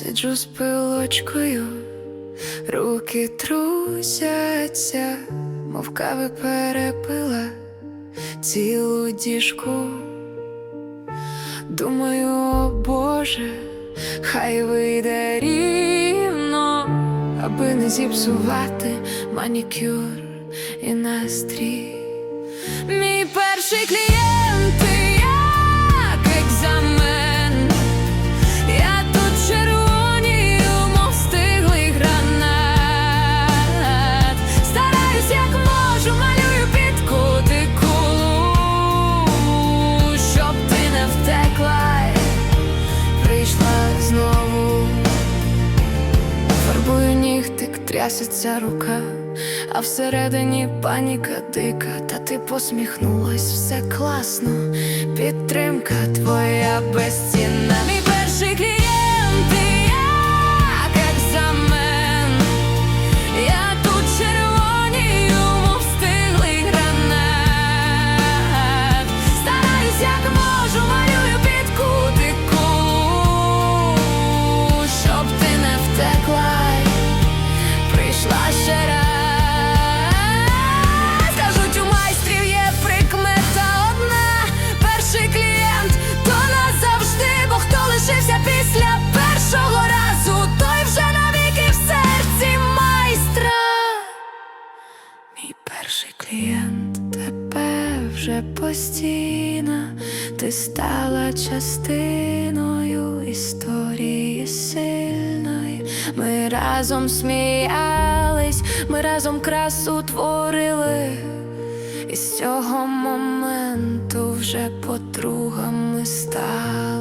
Сиджу з пилочкою, руки трусяться, мов кави перепила цілу діжку. Думаю, о Боже, хай вийде рівно, аби не зіпсувати манікюр і настрій. Мій перший клієнт, трясеться рука, а всередині паніка дика, та ти посміхнулась, все класно, підтримка твоя безцінна. Вже постійно, ти стала частиною історії сильної. Ми разом сміялись, ми разом красу творили. І з цього моменту вже подругами стали.